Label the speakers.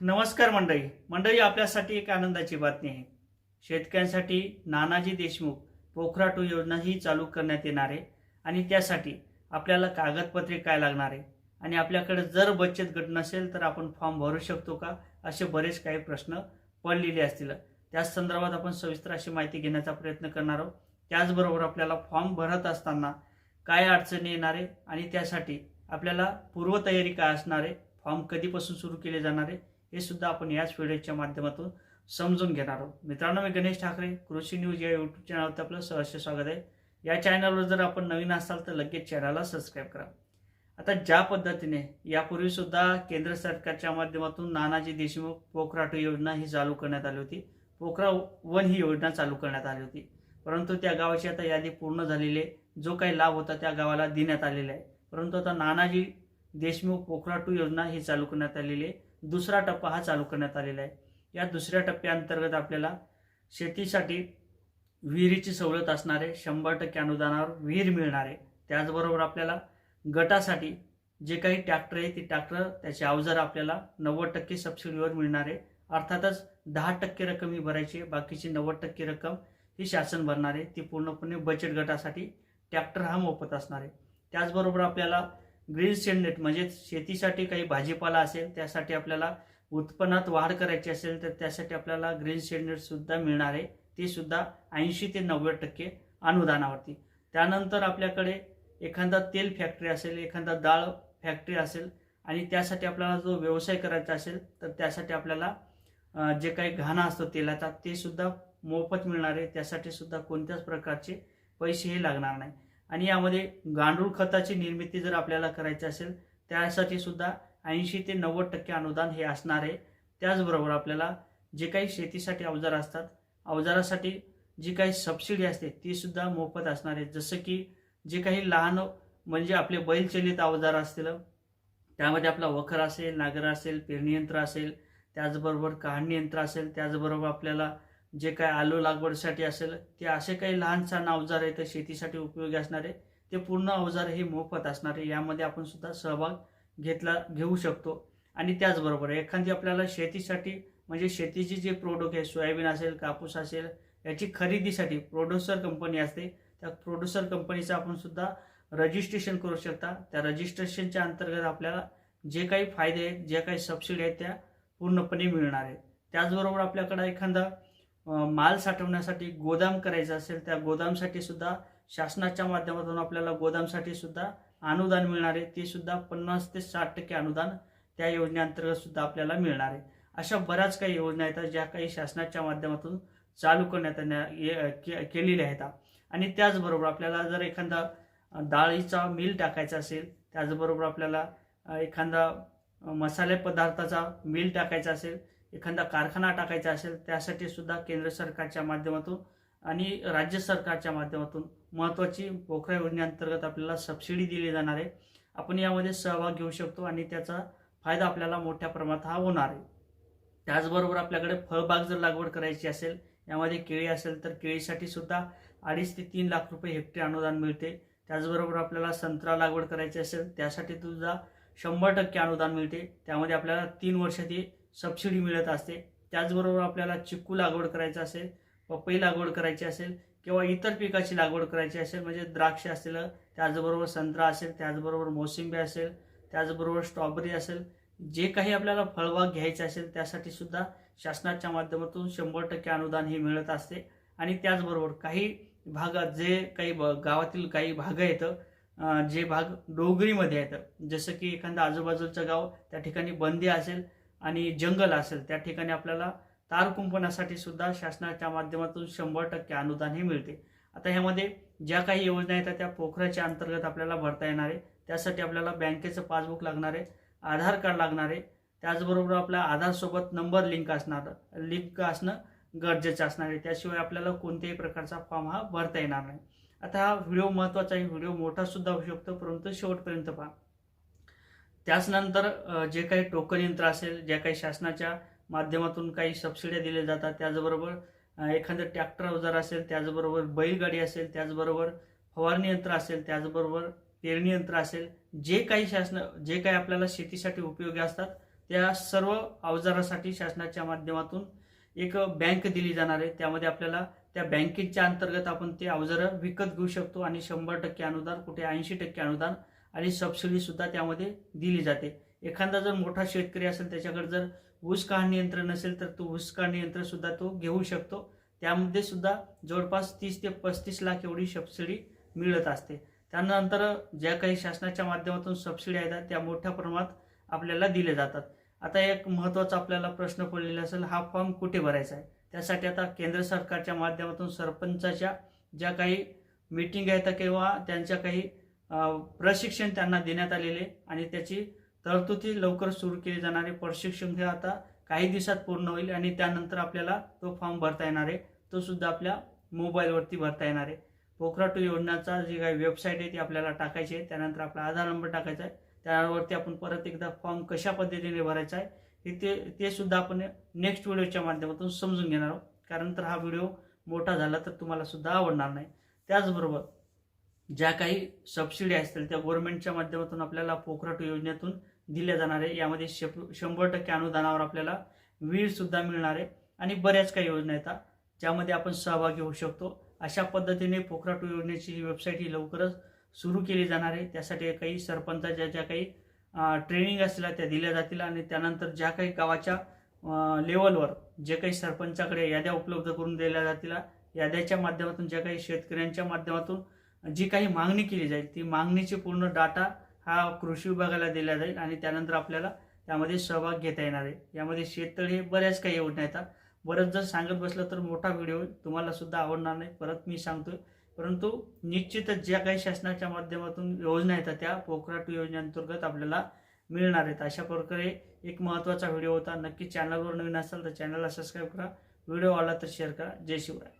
Speaker 1: नमस्कार मंडळी. मंडळी आपल्यासाठी एक आनंदाची बातमी आहे. शेतकऱ्यांसाठी नानाजी देशमुख पोखरा टू योजना ही चालू करण्यात येणार आहे आणि त्यासाठी आपल्याला कागदपत्रे काय लागणार आहे? आणि आपल्याकडे जर बचत गट नसेल तर आपण फॉर्म भरू शकतो का? असे बरेच काही प्रश्न पडलेले असतील. त्याच संदर्भात आपण सविस्तर अशी माहिती घेण्याचा प्रयत्न करणार आहोत. त्याचबरोबर आपल्याला फॉर्म भरत असताना काय अडचणी येणार आहे? आणि त्यासाठी आपल्याला पूर्वतयारी काय असणार आहे? फॉर्म कधीपासून सुरू केले जाणार आहे? हे सुद्धा आपण याच व्हिडिओच्या माध्यमातून समजून घेणार आहोत. मित्रांनो मी गणेश ठाकरे कृषी न्यूज या यूट्यूब चॅनलवरती आपलं सहर्ष स्वागत आहे. या चॅनलवर जर आपण नवीन असाल तर लगेच चॅनलला सबस्क्राईब करा. आता ज्या पद्धतीने यापूर्वी सुद्धा केंद्र सरकारच्या माध्यमातून नानाजी देशमुख पोखराटू योजना ही चालू करण्यात आली होती. पोखरा वन ही योजना चालू करण्यात आली होती. परंतु त्या गावाची आता यादी पूर्ण झालेली आहे. जो काही लाभ होता त्या गावाला देण्यात आलेला आहे. परंतु आता नानाजी देशमुख पोखरा टू योजना ही चालू करण्यात आलेली आहे. दुसरा टप्पा हा चालू करण्यात आलेला आहे. या दुसऱ्या टप्प्याअंतर्गत आपल्याला शेतीसाठी विहिरीची सवलत असणारे शंभर टक्के अनुदानावर विहीर मिळणार आहे. त्याचबरोबर आपल्याला गटासाठी जे काही ट्रॅक्टर आहे ती ट्रॅक्टर त्याचे अवजार आपल्याला नव्वद टक्के सबसिडीवर मिळणार आहे. अर्थातच दहा टक्के रक्कम ही भरायची आहे बाकीची नव्वद टक्के रक्कम ही शासन भरणार आहे. ती पूर्णपणे बचत गटासाठी ट्रॅक्टर हा मोफत असणार आहे. त्याचबरोबर आपल्याला ग्रीन शेडनेट म्हणजे शेतीसाठी काही भाजीपाला असेल त्यासाठी आपल्याला उत्पन्नात वाढ करायची असेल तर त्यासाठी आपल्याला ग्रीन शेडनेट सुद्धा मिळणार आहे. ते सुद्धा ऐंशी ते नव्वद टक्के अनुदानावरती. त्यानंतर आपल्याकडे एखादा तेल फॅक्टरी असेल एखादा डाळ फॅक्टरी असेल आणि त्यासाठी आपल्याला जो व्यवसाय करायचा असेल तर त्यासाठी आपल्याला जे काही घाणा असतो तेलाचा ते सुद्धा मोफत मिळणार आहे. त्यासाठी सुद्धा कोणत्याच प्रकारचे पैसेही लागणार नाही. आणि यामध्ये गांडूळ खताची निर्मिती जर आपल्याला करायची असेल त्यासाठी सुद्धा ऐंशी ते नव्वद टक्के अनुदान हे असणार आहे. त्याचबरोबर आपल्याला जे काही शेतीसाठी अवजार असतात अवजारासाठी जी काही सबसिडी असते ती सुद्धा मोफत असणार आहे. जसं की जे काही लहान म्हणजे आपले बैलचलित अवजार असतील त्यामध्ये आपला वखर असेल नागर असेल पेरणी यंत्र असेल त्याचबरोबर काढणी यंत्र असेल त्याचबरोबर आपल्याला जे काय आलू लागवडीसाठी असेल ते असे काही लहानसहान अवजार आहेत तर शेतीसाठी उपयोगी असणारे ते पूर्ण अवजार हे मोफत असणारे यामध्ये आपण सुद्धा सहभाग घेतला घेऊ शकतो. आणि त्याचबरोबर एखादी आपल्याला शेतीसाठी म्हणजे शेतीची जे प्रोडक्ट आहे सोयाबीन असेल कापूस असेल याची खरेदीसाठी प्रोड्युसर कंपनी असते. त्या प्रोड्युसर कंपनीचं आपण सुद्धा रजिस्ट्रेशन करू शकता. त्या रजिस्ट्रेशनच्या अंतर्गत आपल्याला जे काही फायदे आहेत जे काही सबसिडी आहेत त्या पूर्णपणे मिळणार आहेत त्याचबरोबर आपल्याकडं एखादा माल साठवण्यासाठी गोदाम करायचं असेल त्या गोदामसाठी सुद्धा शासनाच्या माध्यमातून आपल्याला गोदामसाठी सुद्धा अनुदान मिळणार आहे. ते सुद्धा पन्नास ते साठ टक्के अनुदान त्या योजनेअंतर्गत सुद्धा आपल्याला मिळणार आहे. अशा बऱ्याच काही योजना आहेत ज्या काही शासनाच्या माध्यमातून चालू करण्यात येण्या- ये- के- केलेल्या आहेत. आणि त्याचबरोबर आपल्याला जर एखादा डाळीचा मिल टाकायचा असेल त्याचबरोबर आपल्याला एखादा मसाले पदार्थाचा मिल टाकायचा असेल एखादा कारखाना टाकायचा असेल त्यासाठी सुद्धा केंद्र सरकारच्या माध्यमातून आणि राज्य सरकारच्या माध्यमातून महत्त्वाची पोखरा योजनेअंतर्गत आपल्याला सबसिडी दिली जाणार आहे. आपण यामध्ये सहभाग घेऊ शकतो आणि त्याचा फायदा आपल्याला मोठ्या प्रमाणात हा होणार आहे. त्याचबरोबर आपल्याकडे फळबाग जर लागवड करायची असेल यामध्ये केळी असेल तर केळीसाठी सुद्धा अडीच ते तीन लाख रुपये हेक्टर अनुदान मिळते. त्याचबरोबर आपल्याला संत्रा लागवड करायची असेल त्यासाठी सुद्धा शंभर टक्के अनुदान मिळते. त्यामध्ये आपल्याला तीन वर्षाची सबसिडी मिळत असते. त्याचबरोबर आपल्याला चिक्कू लागवड करायचं असेल पपई लागवड करायची असेल किंवा इतर पिकाची लागवड करायची असेल म्हणजे द्राक्ष असेल त्याचबरोबर संत्रा असेल त्याचबरोबर मोसंबी असेल त्याचबरोबर स्ट्रॉबेरी असेल जे काही आपल्याला फळबाग घ्यायचे असेल त्यासाठी सुद्धा शासनाच्या माध्यमातून शंभर टक्के अनुदान हे मिळत असते. आणि त्याचबरोबर काही भागात जे काही ब- गावातील काही भाग आहेत जे भाग डोंगरीमध्ये आहेत जसं की एखादा आजूबाजूचं गाव त्या ठिकाणी बंदी असेल आणि जंगल असेल त्या ठिकाणी आपल्याला तार कुंपणासाठी सुद्धा शासनाच्या माध्यमातून शंभर टक्के अनुदान हे मिळते. आता ह्यामध्ये ज्या काही योजना आहेत त्या पोखराच्या अंतर्गत आपल्याला भरता येणार आहे. त्यासाठी आपल्याला बँकेचं पासबुक लागणार आहे आधार कार्ड लागणार आहे. त्याचबरोबर आपल्या आधारसोबत नंबर लिंक असणार लिंक असणं गरजेचं असणार आहे. त्याशिवाय आपल्याला कोणत्याही प्रकारचा फॉर्म हा भरता येणार नाही. आता हा व्हिडिओ महत्त्वाचा आहे. व्हिडिओ मोठासुद्धा होऊ शकतो परंतु शेवटपर्यंत पहा. त्याचनंतर जे काही टोकन यंत्र असेल ज्या काही शासनाच्या माध्यमातून काही सबसिड्या दिल्या जातात त्याचबरोबर एखादं ट्रॅक्टर अवजार असेल त्याचबरोबर बैलगाडी असेल त्याचबरोबर फवारणी यंत्र असेल त्याचबरोबर पेरणी यंत्र असेल जे काही शासन जे काही आपल्याला शेतीसाठी उपयोगी असतात त्या सर्व अवजारासाठी शासनाच्या माध्यमातून एक बँक दिली जाणार आहे. त्यामध्ये आपल्याला त्या बँकेच्या अंतर्गत आपण ते अवजारं विकत घेऊ शकतो आणि शंभर टक्के अनुदान कुठे ऐंशी टक्के अनुदान आणि सबसिडी सुद्धा त्यामध्ये दिली जाते. एखादा जर मोठा शेतकरी असेल त्याच्याकडे जर ऊस काढणी यंत्र नसेल तर तो ऊस काढणी यंत्र सुद्धा तो घेऊ शकतो. त्यामध्ये सुद्धा जवळपास तीस ते पस्तीस लाख एवढी सबसिडी मिळत असते. त्यानंतर ज्या काही शासनाच्या माध्यमातून सबसिडी आहेत त्या मोठ्या प्रमाणात आपल्याला दिल्या जातात. आता एक महत्त्वाचा आपल्याला प्रश्न पडलेला असेल हा फॉर्म कुठे भरायचा आहे? त्यासाठी आता केंद्र सरकारच्या माध्यमातून सरपंचाच्या ज्या काही मीटिंग आहेत किंवा त्यांच्या काही प्रशिक्षण त्यांना देण्यात आलेले आणि त्याची तरतुदी लवकर सुरू केली जाणारे. प्रशिक्षण हे आता काही दिवसात पूर्ण होईल आणि त्यानंतर आपल्याला तो फॉर्म भरता येणार आहे. तो सुद्धा आपल्या मोबाईलवरती भरता येणार आहे. पोखरा टू योजनाचा जी काही वेबसाईट आहे ती आपल्याला टाकायची आहे. त्यानंतर आपला आधार नंबर टाकायचा आहे. त्यावरती आपण परत एकदा फॉर्म कशा पद्धतीने भरायचा आहे हे ते ते सुद्धा आपण नेक्स्ट व्हिडिओच्या माध्यमातून समजून घेणार आहोत. कारण तर हा व्हिडिओ मोठा झाला तर तुम्हाला सुद्धा आवडणार नाही. त्याचबरोबर ज्या काही सबसिडी असतील त्या गव्हर्नमेंटच्या माध्यमातून आपल्याला पोखराटू योजनेतून दिल्या जाणार आहे. यामध्ये शप- शंभर टक्के अनुदानावर आपल्याला वीजसुद्धा मिळणार आहे आणि बऱ्याच काही योजना येतात ज्यामध्ये आपण सहभागी होऊ शकतो. अशा पद्धतीने पोखरा योजनेची ही वेबसाईट ही लवकरच सुरू केली जाणार आहे. त्यासाठी काही सरपंचाच्या ज्या काही ट्रेनिंग असतील त्या दिल्या जातील आणि त्यानंतर ज्या काही गावाच्या लेवलवर जे काही सरपंचाकडे याद्या उपलब्ध करून दिल्या जातील याद्याच्या माध्यमातून ज्या काही शेतकऱ्यांच्या माध्यमातून जी काही मागणी केली जाईल ती मागणीची पूर्ण डाटा हा कृषी विभागाला दिला जाईल आणि त्यानंतर आपल्याला त्यामध्ये सहभाग घेता येणार आहे. यामध्ये शेततळी हे बऱ्याच काही योजना येतात. बरंच जर सांगत बसलं तर मोठा व्हिडिओ तुम्हाला सुद्धा आवडणार नाही. परत मी सांगतोय परंतु निश्चितच ज्या काही शासनाच्या माध्यमातून योजना येतात त्या पोखरा टू योजनेअंतर्गत आपल्याला मिळणार आहेत. अशा प्रकारे एक महत्त्वाचा व्हिडिओ होता. नक्की चॅनलवर नवीन असाल तर चॅनलला सबस्क्राईब करा. व्हिडिओ आला तर शेअर करा. जय शिवराय.